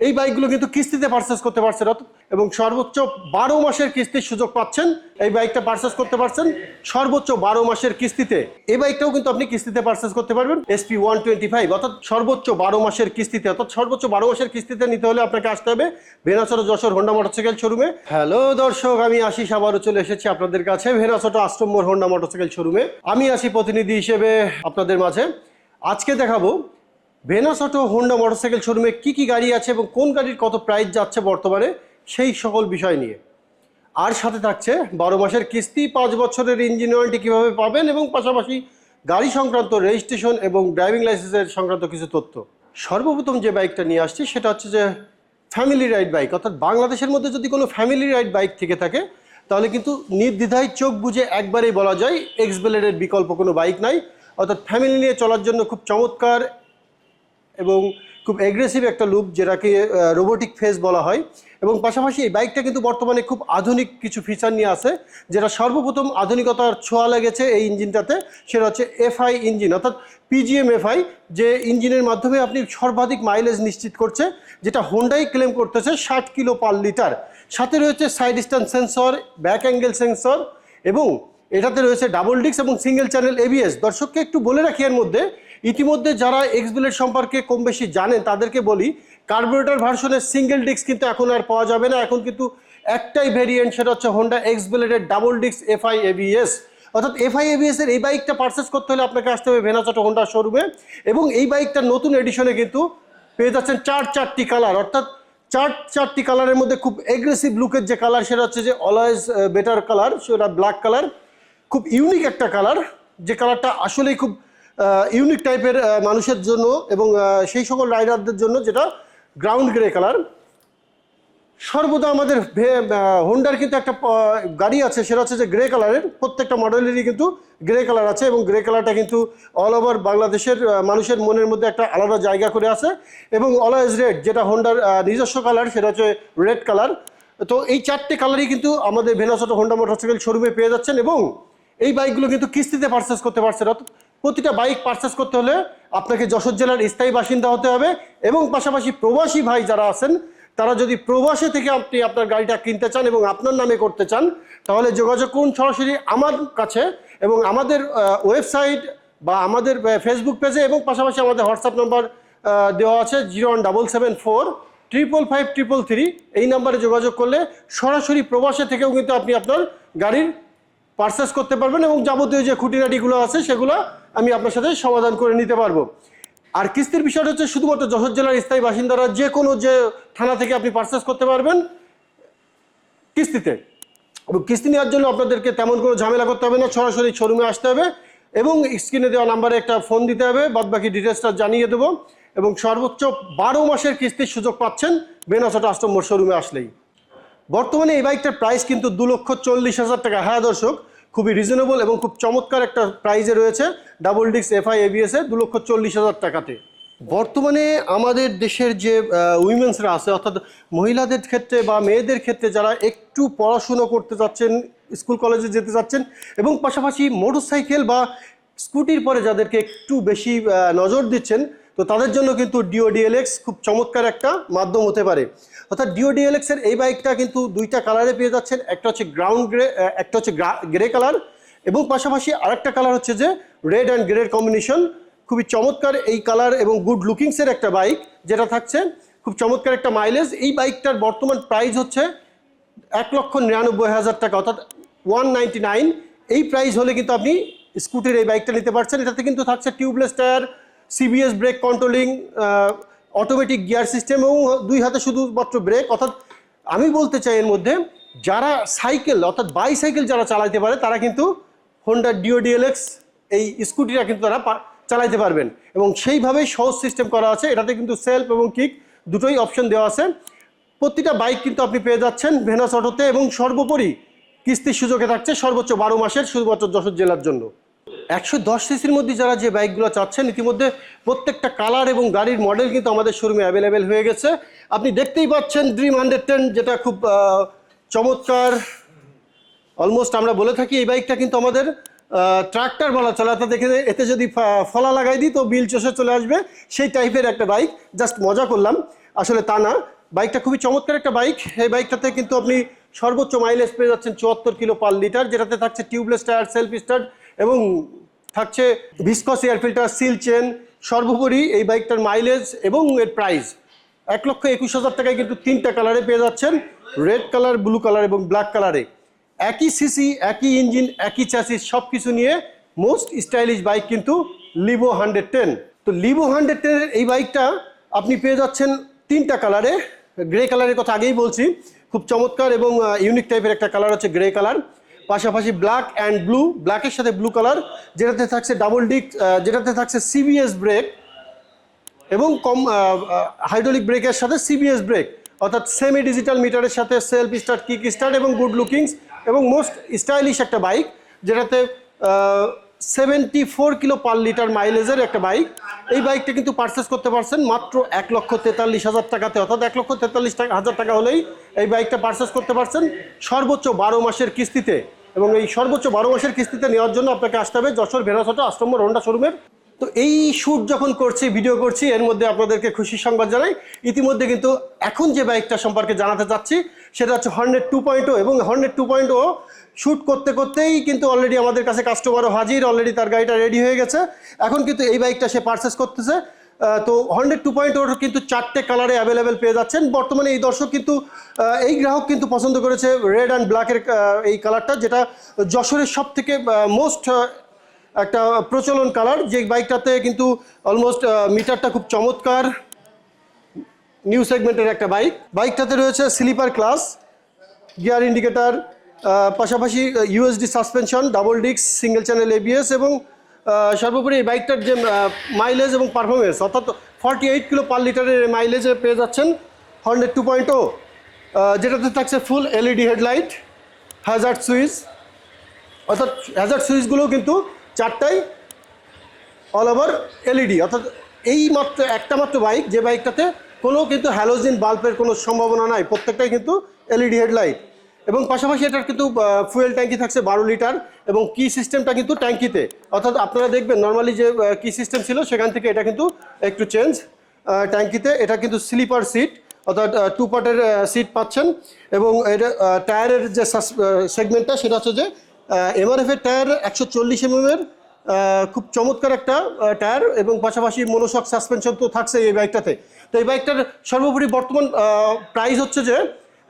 এই বাইকগুলো কিন্তু কিস্তিতে পারচেস করতে পারছেন। এবং সর্বোচ্চ বারো মাসের কিস্তির সুযোগ পাচ্ছেন। এই বাইকটা পারচেস করতে পারছেন। সর্বোচ্চ বারো মাসের কিস্তিতে। এই বাইকটাও কিন্তু আপনি কিস্তিতে পারচেস করতে পারবেন। এসপি ওয়ান টোয়েন্টি ফাইভ অর্থাৎ সর্বোচ্চ বারো মাসের কিস্তিতে। অর্থাৎ সর্বোচ্চ বারো মাসের কিস্তিতে নিতে হলে আপনাকে আসতে হবে ভেনাচর যশোর হোন্ডা মোটরসাইকেল শোরুমে হ্যালো দর্শক, আমি আশিস, আবারও চলে এসেছি আপনাদের কাছে ভেনাচটো আষ্টম্বর হোন্ডা মোটরসাইকেল শোরুমে আমি আসি প্রতিনিধি হিসেবে আপনাদের মাঝে। আজকে দেখাবো ভেনাস অটো হোন্ডা মোটরসাইকেল শোরুমে কী কী গাড়ি আছে এবং কোন গাড়ির কত প্রাইস যাচ্ছে বর্তমানে, সেই সকল বিষয় নিয়ে। আর সাথে থাকছে বারো মাসের কিস্তি, পাঁচ বছরের ইঞ্জিন ওয়ারেন্টি কীভাবে পাবেন এবং পাশাপাশি গাড়ি সংক্রান্ত রেজিস্ট্রেশন এবং ড্রাইভিং লাইসেন্সের সংক্রান্ত কিছু তথ্য। সর্বপ্রথম যে বাইকটা নিয়ে আসছি, সেটা হচ্ছে যে ফ্যামিলি রাইড বাইক অর্থাৎ বাংলাদেশের মধ্যে যদি কোনো ফ্যামিলি রাইড বাইক থেকে থাকে, তাহলে কিন্তু নির্দ্বিধায় চোখ বুঝে একবারেই বলা যায় এক্স ব্লেডের বিকল্প কোনো বাইক নাই। অর্থাৎ ফ্যামিলি নিয়ে চলার জন্য খুব চমৎকার এবং খুব এগ্রেসিভ একটা লুক যেটাকে রোবোটিক ফেস বলা হয়। এবং পাশাপাশি এই বাইকটা কিন্তু বর্তমানে খুব আধুনিক কিছু ফিচার নিয়ে আসে যেটা সর্বপ্রথম আধুনিকতার ছোঁয়া লেগেছে এই ইঞ্জিনটাতে সেটা হচ্ছে এফআই ইঞ্জিন অর্থাৎ পিজিএম এফআই যে ইঞ্জিনের মাধ্যমে আপনি সর্বাধিক মাইলেজ নিশ্চিত করছে, যেটা হোন্ডাই ক্লেম করতেছে ষাট কিলো পার লিটার সাথে রয়েছে side stand sensor back angle sensor এবং এটাতে রয়েছে ডাবল ডিস্ক এবং সিঙ্গেল চ্যানেল এবিএস দর্শককে একটু বলে রাখি এর মধ্যে ইতিমধ্যে যারা এক্স বুলেট সম্পর্কে কম বেশি জানেন, তাদেরকে বলি কার্বোরেটর ভার্সনের সিঙ্গেল ডিস্ক কিন্তু এখন আর পাওয়া যাবে না। এখন কিন্তু একটাই ভেরিয়েন্ট সেটা হচ্ছে হোন্ডা এক্স বুলেটের ডাবল ডিস্ক এফআই এবিএস অর্থাৎ এফআই এবিএস এর এই বাইকটা পারচেস করতে হলে আপনাকে আসতে হবে ভেনাচটো হোন্ডা শোরুমে এবং এই বাইকটা নতুন এডিশনে কিন্তু পেয়ে যাচ্ছেন চার চারটি কালার অর্থাৎ চার চারটি কালারের মধ্যে খুব এগ্রেসিভ লুকের যে কালার সেটা হচ্ছে যে অলওয়েজ বেটার কালার সেটা ব্ল্যাক কালার খুব ইউনিক একটা কালার যে কালারটা আসলেই খুব ইউনিক টাইপের মানুষের জন্য এবং সেই সকল রাইডারদের জন্য যেটা গ্রাউন্ড গ্রে কালার সর্বদা আমাদের হোন্ডার কিন্তু একটা গাড়ি আছে, সেটা হচ্ছে যে গ্রে কালারের প্রত্যেকটা মডেলেরই কিন্তু গ্রে কালার আছে এবং গ্রে কালারটা কিন্তু অল ওভার বাংলাদেশের মানুষের মনের মধ্যে একটা আলাদা জায়গা করে আছে এবং অলওয়েজ রেড যেটা হোন্ডার নিজস্ব কালার সেটা হচ্ছে রেড কালার তো এই চারটে কালারই কিন্তু আমাদের ভেনাসটো হোন্ডা মোটরসাইকেল শোরুমে পেয়ে যাচ্ছেন এবং এই বাইকগুলো কিন্তু কিস্তিতে পারচেস করতে পারছেন। অর্থাৎ প্রতিটা বাইক পারচেস করতে হলে আপনাকে যশোর জেলার স্থায়ী বাসিন্দা হতে হবে এবং পাশাপাশি প্রবাসী ভাই যারা আছেন, তারা যদি প্রবাসী থেকে আপনি আপনার গাড়িটা কিনতে চান এবং আপনার নামে করতে চান, তাহলে যোগাযোগ করুন সরাসরি আমার কাছে এবং আমাদের ওয়েবসাইট বা আমাদের ফেসবুক পেজে এবং পাশাপাশি আমাদের হোয়াটসঅ্যাপ নাম্বার দেওয়া আছে zero one double seven four triple five triple three এই নাম্বারে যোগাযোগ করলে সরাসরি প্রবাসে থেকেও কিন্তু আপনি আপনার গাড়ির পারচেস করতে পারবেন এবং যাবতীয় যে খুঁটিনাটিগুলো আছে সেগুলো আমি আপনার সাথে সমাধান করে নিতে পারব। আর কিস্তির বিষয়টা হচ্ছে শুধুমাত্র যশোর জেলার স্থায়ী বাসিন্দারা যে কোনো যে থানা থেকে আপনি পারচেস করতে পারবেন কিস্তিতে। কিস্তি নেওয়ার জন্য আপনাদেরকে তেমন কোনো ঝামেলা করতে হবে না, সরাসরি শোরুমে আসতে হবে এবং স্ক্রিনে দেওয়া নাম্বারে একটা ফোন দিতে হবে বাদ বাকি ডিটেলসটা জানিয়ে দেবো এবং সর্বোচ্চ বারো মাসের কিস্তির সুযোগ পাচ্ছেন বেনাসটা আষ্টম্বর শোরুমে আসলেই। বর্তমানে এই বাইকটার প্রাইস কিন্তু দু লক্ষ চল্লিশ হাজার টাকা। হ্যাঁ দর্শক খুবই রিজনেবল এবং খুব চমৎকার একটা প্রাইজে রয়েছে। ডাবল ডিক্স এফআই এবিএস দু লক্ষ চল্লিশ হাজার টাকাতে। বর্তমানে আমাদের দেশের যে উইমেন্সরা আছে, অর্থাৎ মহিলাদের ক্ষেত্রে বা মেয়েদের ক্ষেত্রে যারা একটু পড়াশুনো করতে যাচ্ছেন, স্কুল কলেজে যেতে যাচ্ছেন এবং পাশাপাশি মোটরসাইকেল বা স্কুটির পরে যাদেরকে একটু বেশি নজর দিচ্ছেন তো তাদের জন্য কিন্তু ডিও ডিএলএক্স খুব চমৎকার একটা মাধ্যম হতে পারে। অর্থাৎ ডিও ডিএলএক্স এর এই বাইকটা কিন্তু দুইটা কালারে পেয়ে যাচ্ছেন, একটা হচ্ছে গ্রাউন্ড গ্রে একটা হচ্ছে গ্রে কালার এবং পাশাপাশি আরেকটা কালার হচ্ছে যে রেড অ্যান্ড গ্রের কম্বিনেশন খুবই চমৎকার এই কালার এবং গুড লুকিংসের একটা বাইক যেটা থাকছে। খুব চমৎকার একটা মাইলেজ এই বাইকটার বর্তমান প্রাইস হচ্ছে এক লক্ষ নিরানব্বই হাজার টাকা, অর্থাৎ ওয়ান নাইন এই প্রাইস হলে কিন্তু আপনি স্কুটির এই বাইকটা নিতে পারছেন। এটাতে কিন্তু থাকছে tubeless tyre CBS brake controlling automatic gear system এবং দুই হাতে শুধুমাত্র ব্রেক অর্থাৎ আমি বলতে চাই এর মধ্যে, যারা সাইকেল, অর্থাৎ বাইসাইকেল যারা চালাতে পারে, তারা কিন্তু হোন্ডা ডিও ডিএলএক্স এই স্কুটিটা কিন্তু তারা চালাইতে পারবেন। এবং সেইভাবেই সহজ সিস্টেম করা আছে। এটাতে কিন্তু সেলফ এবং কিক দুটোই অপশন দেওয়া আছে। প্রতিটা বাইক কিন্তু আপনি পেয়ে যাচ্ছেন ভেনাস অটোতে এবং সর্বোপরি কিস্তির সুযোগে থাকছে সর্বোচ্চ বারো মাসের শুধুমাত্র যশোর জেলার জন্য। একশো দশ সিসির মধ্যে যারা যে বাইকগুলো চাচ্ছেন, ইতিমধ্যে প্রত্যেকটা কালার এবং গাড়ির মডেল কিন্তু আমাদের শোরুমে অ্যাভেলেবেল হয়ে গেছে। আপনি দেখতেই পাচ্ছেন ড্রিম হান্ড্রেড টেন যেটা খুব চমৎকার। অলমোস্ট আমরা বলে থাকি এই বাইকটা কিন্তু আমাদের ট্রাক্টর বলা চলে, অর্থাৎ দেখে এতে যদি ফলা লাগাই দিই তো বিল চষে চলে আসবে। সেই টাইপের একটা বাইক জাস্ট মজা করলাম। আসলে তা না, বাইকটা খুবই চমৎকার একটা বাইক। এই বাইকটাতে কিন্তু আপনি সর্বোচ্চ মাইলেজ পেয়ে যাচ্ছেন চুয়াত্তর কিলো পার লিটার যেটাতে থাকছে টিউবলেস টায়ার সেলফ স্টার্ট এবং থাকছে viscous air filter seal chain সর্বোপরি এই বাইকটার মাইলেজ এবং এর প্রাইস এক লক্ষ একুশ হাজার টাকায় কিন্তু তিনটা কালারে পেয়ে যাচ্ছেন। রেড কালার ব্লু কালার এবং ব্ল্যাক কালারে একই সিসি একই ইঞ্জিন একই চ্যাসিস সব কিছু নিয়ে মোস্ট স্টাইলিশ বাইক কিন্তু লিভো হান্ড্রেড টেন তো লিভো হান্ড্রেড টেনের এই বাইকটা আপনি পেয়ে যাচ্ছেন তিনটা কালারে গ্রে কালারের কথা আগেই বলছি। খুব চমৎকার এবং ইউনিক টাইপের একটা কালার হচ্ছে গ্রে কালার পাশাপাশি ব্ল্যাক অ্যান্ড ব্লু ব্ল্যাকের সাথে ব্লু কালার যেটাতে থাকছে ডাবল ডিক যেটাতে থাকছে সিবিএস ব্রেক এবং কম হাইড্রোলিক ব্রেকের সাথে সিবিএস ব্রেক অর্থাৎ সেমি ডিজিটাল মিটারের সাথে সেলফ স্টার্ট কিক স্টার্ট এবং গুড লুকিংস এবং মোস্ট স্টাইলিশ একটা বাইক যেটাতে seventy four kilo per litre মাইলেজের একটা বাইক এই বাইকটা কিন্তু পারচেস করতে পারছেন মাত্র এক লক্ষ তেতাল্লিশ হাজার টাকাতে, অর্থাৎ এক লক্ষ তেতাল্লিশ হাজার টাকা হলেই এই বাইকটা পারচেস করতে পারছেন সর্বোচ্চ বারো মাসের কিস্তিতে। এবং এই সর্বোচ্চ বারো মাসের কিস্তিতে নেওয়ার জন্য আপনাকে আসতে হবে যশোর ভেরাসটা আষ্টম্বর হোন্ডা শোরুমের। তো এই শ্যুট যখন করছি, ভিডিও করছি, এর মধ্যে আপনাদেরকে খুশির সংবাদ জানাই। ইতিমধ্যে কিন্তু এখন যে বাইকটা সম্পর্কে জানাতে চাচ্ছি, সেটা হচ্ছে হর্নেট টু পয়েন্ট ও এবং Hornet two point O shoot করতে করতেই কিন্তু অলরেডি আমাদের কাছে কাস্টমারও হাজির অলরেডি তার গাড়িটা রেডি হয়ে গেছে। এখন কিন্তু এই বাইকটা সে পারচেস করতেছে। তো হন্ড্রেড টু পয়েন্ট ওর কিন্তু চারটে কালারে অ্যাভেলেবেল পেয়ে যাচ্ছেন। বর্তমানে এই দর্শক কিন্তু এই গ্রাহক কিন্তু পছন্দ করেছে রেড অ্যান্ড ব্ল্যাকের এই কালারটা যেটা যশোরের সব থেকে মোস্ট একটা প্রচলন কালার যে বাইকটাতে কিন্তু অলমোস্ট মিটারটা খুব চমৎকার নিউ সেগমেন্টের একটা বাইক বাইকটাতে রয়েছে স্লিপার ক্লাস গিয়ার ইন্ডিকেটার পাশাপাশি ইউএসডি সাসপেনশন ডাবল ডিক্স সিঙ্গেল চ্যানেল এবিএস এবং সর্বোপরি এই বাইকটার যে মাইলেজ এবং পারফরমেন্স অর্থাৎ ফর্টি এইট কিলো পার লিটারের মাইলেজে পেয়ে যাচ্ছেন হন্ড্রেড টু পয়েন্ট ও যেটাতে থাকছে full LED headlight hazard switch অর্থাৎ হ্যাজার্ড সুইচগুলো কিন্তু চারটাই অল ওভার এলইডি অর্থাৎ এই মাত্র একটা মাত্র বাইক যে বাইকটাতে কোনো কিন্তু হ্যালোজিন বাল্বের কোনো সম্ভাবনা নাই, প্রত্যেকটাই কিন্তু এলইডি হেডলাইট এবং পাশাপাশি এটার কিন্তু ফুয়েল ট্যাঙ্কি থাকছে বারো লিটার এবং কি সিস্টেমটা কিন্তু ট্যাঙ্কিতে অর্থাৎ আপনারা দেখবেন নর্মালি যে কি সিস্টেম ছিল, সেখান থেকে এটা কিন্তু একটু চেঞ্জ ট্যাঙ্কিতে এটা কিন্তু স্লিপার সিট অর্থাৎ টু পার্টের সিট পাচ্ছেন। এবং এটা টায়ারের যে সেগমেন্টটা সেটা হচ্ছে যে এমআরএফ এর টায়ার একশো চল্লিশ এমএমের খুব চমৎকার একটা টায়ার এবং পাশাপাশি মনোশক সাসপেনশন তো থাকছে এই বাইকটাতে তো এই বাইকটার সর্বোপরি বর্তমান প্রাইস হচ্ছে যে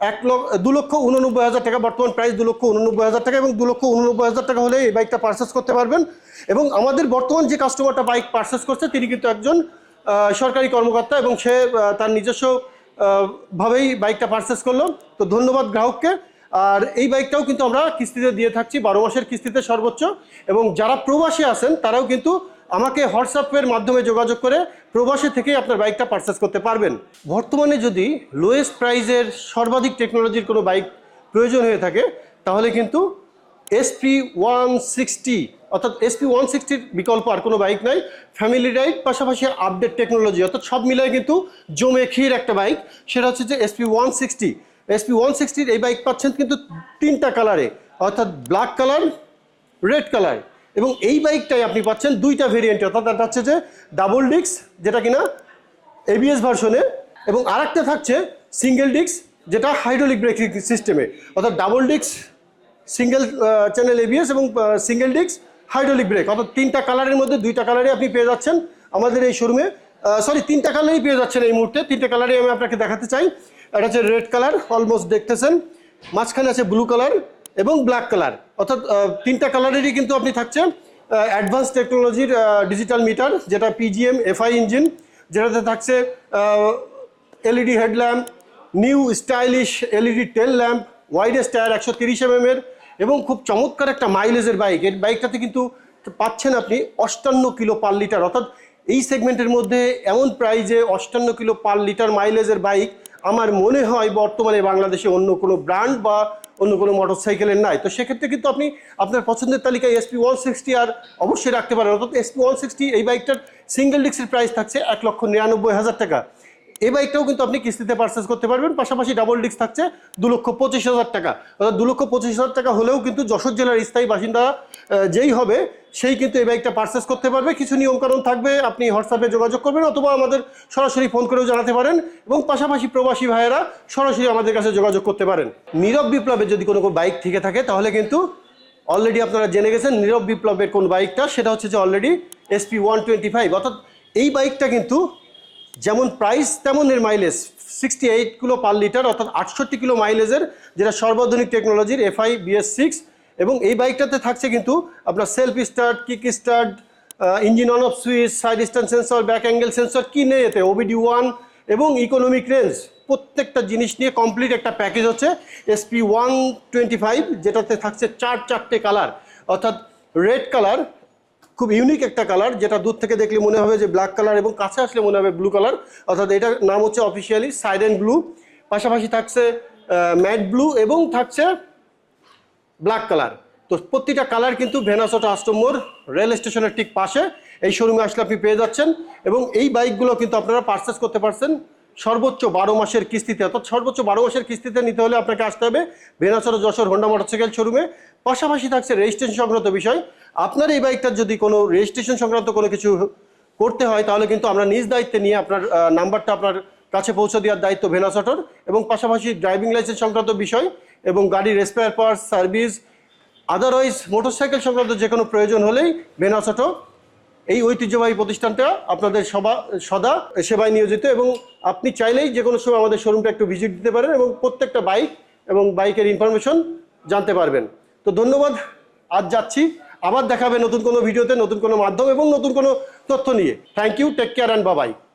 এক লক্ষ, দু লক্ষ উননব্বই হাজার টাকা, বর্তমান প্রাইস দু লক্ষ উননব্বই হাজার টাকা এবং দু লক্ষ উননব্বই হাজার টাকা হলে এই বাইকটা পারচেস করতে পারবেন। এবং আমাদের বর্তমান যে কাস্টমারটা বাইক পারচেস করছে, তিনি কিন্তু একজন সরকারি কর্মকর্তা এবং সে তার নিজস্ব ভাবেই বাইকটা পারচেস করল। তো ধন্যবাদ গ্রাহককে। আর এই বাইকটাও কিন্তু আমরা কিস্তিতে দিয়ে থাকছি, বারো মাসের কিস্তিতে সর্বোচ্চ। এবং যারা প্রবাসী আছেন, তারাও কিন্তু আমাকে হোয়াটসঅ্যাপের মাধ্যমে যোগাযোগ করে প্রবাসী থেকেই আপনার বাইকটা পারচেস করতে পারবেন। বর্তমানে যদি লোয়েস্ট প্রাইজের সর্বাধিক টেকনোলজির কোনো বাইক প্রয়োজন হয়ে থাকে, তাহলে কিন্তু এসপি ওয়ান সিক্সটি অর্থাৎ এসপি ওয়ান সিক্সটির বিকল্প আর কোনো বাইক নাই। ফ্যামিলি রাইড পাশাপাশি আপডেট টেকনোলজি অর্থাৎ সব মিলায় কিন্তু জমে ক্ষীর একটা বাইক সেটা হচ্ছে যে SP one sixty SP one সিক্সটির এই বাইক পাচ্ছেন কিন্তু তিনটা কালারে অর্থাৎ ব্ল্যাক কালার রেড কালার এবং এই বাইকটাই আপনি পাচ্ছেন দুইটা ভেরিয়েন্টে অর্থাৎ একটা হচ্ছে যে ডাবল ডিক্স যেটা কিনা এবিএস ভার্সনে, এবং আরেকটা থাকছে সিঙ্গেল ডিক্স যেটা হাইড্রোলিক ব্রেকিং সিস্টেমে অর্থাৎ ডাবল ডিক্স সিঙ্গেল চ্যানেল এবিএস এবং সিঙ্গেল ডিক্স হাইড্রোলিক ব্রেক অর্থাৎ তিনটা কালারের মধ্যে দুইটা কালারে আপনি পেয়ে যাচ্ছেন আমাদের এই শোরুমে সরি তিনটা কালারই পেয়ে যাচ্ছেন এই মুহূর্তে। তিনটা কালারই আমি আপনাকে দেখাতে চাই। এটা হচ্ছে রেড কালার অলমোস্ট দেখতেছেন। মাঝখানে আছে ব্লু কালার এবং ব্ল্যাক কালার অর্থাৎ তিনটা কালারেরই কিন্তু আপনি থাকছেন। অ্যাডভান্স টেকনোলজির ডিজিটাল মিটার যেটা পিজিএম এফআই ইঞ্জিন যেটাতে থাকছে LED headlamp new stylish LED tail lamp widest tyre একশো তিরিশ এমএমের এবং খুব চমৎকার একটা মাইলেজের বাইক এর বাইকটাতে কিন্তু পাচ্ছেন আপনি অষ্টান্ন কিলো পার লিটার অর্থাৎ, এই সেগমেন্টের মধ্যে এমন প্রাইজে অষ্টান্ন কিলো পার লিটার মাইলেজের বাইক আমার মনে হয় বর্তমানে বাংলাদেশে অন্য কোনো ব্র্যান্ড বা অন্য কোনো মোটর সাইকেলের নাই। তো সেক্ষেত্রে কিন্তু আপনি আপনার পছন্দের তালিকায় এসপি ওয়ান সিক্সটি আর অবশ্যই রাখতে পারেন। অর্থাৎ এসপি ওয়ান সিক্সটি এই বাইকটার সিঙ্গেল ডিস্কের প্রাইস থাকছে এক লক্ষ নিরানব্বই হাজার টাকা। এই বাইকটাও কিন্তু আপনি কিস্তিতে পারচেস করতে পারবেন, পাশাপাশি ডাবল ডিস্ক থাকছে দু লক্ষ পঁচিশ হাজার টাকা। অর্থাৎ দু লক্ষ পঁচিশ হাজার টাকা হলেও কিন্তু যশোর জেলার স্থায়ী বাসিন্দা যেই হবে, সেই কিন্তু এই বাইকটা পারচেস করতে পারবে। কিছু নিয়মকানুন থাকবে, আপনি হোয়াটসঅ্যাপে যোগাযোগ করবেন অথবা আমাদের সরাসরি ফোন করেও জানাতে পারেন এবং পাশাপাশি প্রবাসী ভাইয়েরা সরাসরি আমাদের কাছে যোগাযোগ করতে পারেন। নীরব বিপ্লবের যদি কোনো কোনো বাইক থেকে থাকে, তাহলে কিন্তু অলরেডি আপনারা জেনে গেছেন নীরব বিপ্লবের কোন বাইকটা। সেটা হচ্ছে যে already SP one twenty five অর্থাৎ এই বাইকটা কিন্তু যেমন প্রাইস তেমন এর mileage sixty eight kilo per litre অর্থাৎ আটষট্টি কিলো মাইলেজের যেটা সর্বাধুনিক টেকনোলজির এফআই বিএস সিক্স এবং এই বাইকটাতে থাকছে কিন্তু আপনার self start kick start engine on off switch side stand sensor back angle sensor কি নেই এতে? ওবিডি ওয়ান এবং ইকোনমিক রেঞ্জ প্রত্যেকটা জিনিস নিয়ে কমপ্লিট একটা প্যাকেজ হচ্ছে এসপি ওয়ান টোয়েন্টি ফাইভ যেটাতে থাকছে চার চারটে কালার অর্থাৎ রেড কালার খুব ইউনিক একটা কালার যেটা দূর থেকে দেখলে মনে হবে যে ব্ল্যাক কালার এবং কাছে আসলে মনে হবে ব্লু কালার অর্থাৎ এটার নাম হচ্ছে অফিসিয়ালি সাইডেন ব্লু পাশাপাশি থাকছে ম্যাট ব্লু এবং থাকছে ব্ল্যাক কালার তো প্রতিটা কালার কিন্তু ভেনাসোটা আষ্টমোর রেল স্টেশনের ঠিক পাশে এই শোরুমে আসলে আপনি পেয়ে যাচ্ছেন এবং এই বাইকগুলো কিন্তু আপনারা পারচেস করতে পারছেন। সর্বোচ্চ বারো মাসের কিস্তিতে, অর্থাৎ সর্বোচ্চ বারো মাসের কিস্তিতে নিতে হলে আপনাকে আসতে হবে ভেনাসোটা যশোর, হোন্ডা মোটরসাইকেল শোরুমে। পাশাপাশি থাকছে রেজিস্ট্রেশন সংক্রান্ত বিষয়। আপনার এই বাইকটার যদি কোনো রেজিস্ট্রেশন সংক্রান্ত কোনো কিছু করতে হয়, তাহলে কিন্তু আমরা নিজ দায়িত্বে নিয়ে আপনার নাম্বারটা আপনার কাছে পৌঁছে দেওয়ার দায়িত্ব ভেনাস অটোর। এবং পাশাপাশি ড্রাইভিং লাইসেন্স সংক্রান্ত বিষয় এবং গাড়ির spare parts service otherwise motorcycle সংক্রান্ত যে কোনো প্রয়োজন হলেই ভেনাস অটো এই ঐতিহ্যবাহী প্রতিষ্ঠানটা আপনাদের সবা সদা সেবায় নিয়োজিত এবং আপনি চাইলেই যে কোনো সময় আমাদের শোরুমটা একটু ভিজিট দিতে পারেন এবং প্রত্যেকটা বাইক এবং বাইকের ইনফরমেশন জানতে পারবেন। তো ধন্যবাদ, আজ যাচ্ছি। আবার দেখাবে নতুন কোনো ভিডিওতে নতুন কোনো মাধ্যম এবং নতুন কোনো তথ্য নিয়ে। Thank you take care and Babai